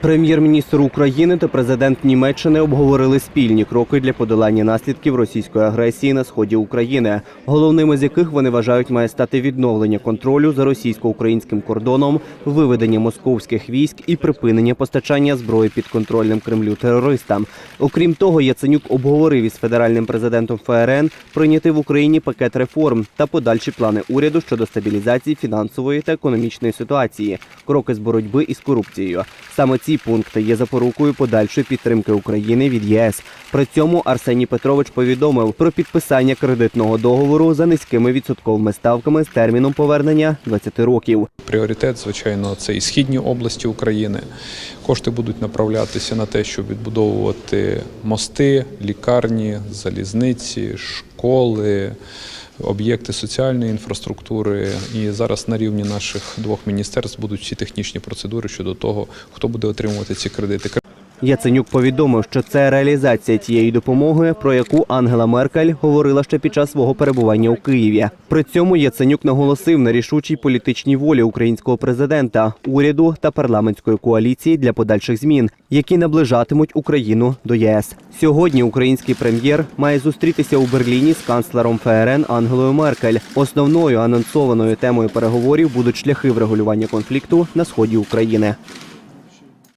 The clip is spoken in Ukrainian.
Прем'єр-міністр України та президент Німеччини обговорили спільні кроки для подолання наслідків російської агресії на сході України, головними з яких вони вважають має стати відновлення контролю за російсько-українським кордоном, виведення московських військ і припинення постачання зброї підконтрольним Кремлю терористам. Окрім того, Яценюк обговорив із федеральним президентом ФРН прийняти в Україні пакет реформ та подальші плани уряду щодо стабілізації фінансової та економічної ситуації, кроки з боротьби із корупцією. Саме ці пункти є запорукою подальшої підтримки України від ЄС. При цьому Арсеній Петрович повідомив про підписання кредитного договору за низькими відсотковими ставками з терміном повернення 20 років. Пріоритет, звичайно, це і східні області України. Кошти будуть направлятися на те, щоб відбудовувати мости, лікарні, залізниці, школи, об'єкти соціальної інфраструктури. І зараз на рівні наших двох міністерств будуть всі технічні процедури щодо того, хто буде отримувати ці кредити. Яценюк повідомив, що це реалізація тієї допомоги, про яку Ангела Меркель говорила ще під час свого перебування у Києві. При цьому Яценюк наголосив на рішучій політичній волі українського президента, уряду та парламентської коаліції для подальших змін, які наближатимуть Україну до ЄС. Сьогодні український прем'єр має зустрітися у Берліні з канцлером ФРН Ангелою Меркель. Основною анонсованою темою переговорів будуть шляхи врегулювання конфлікту на сході України.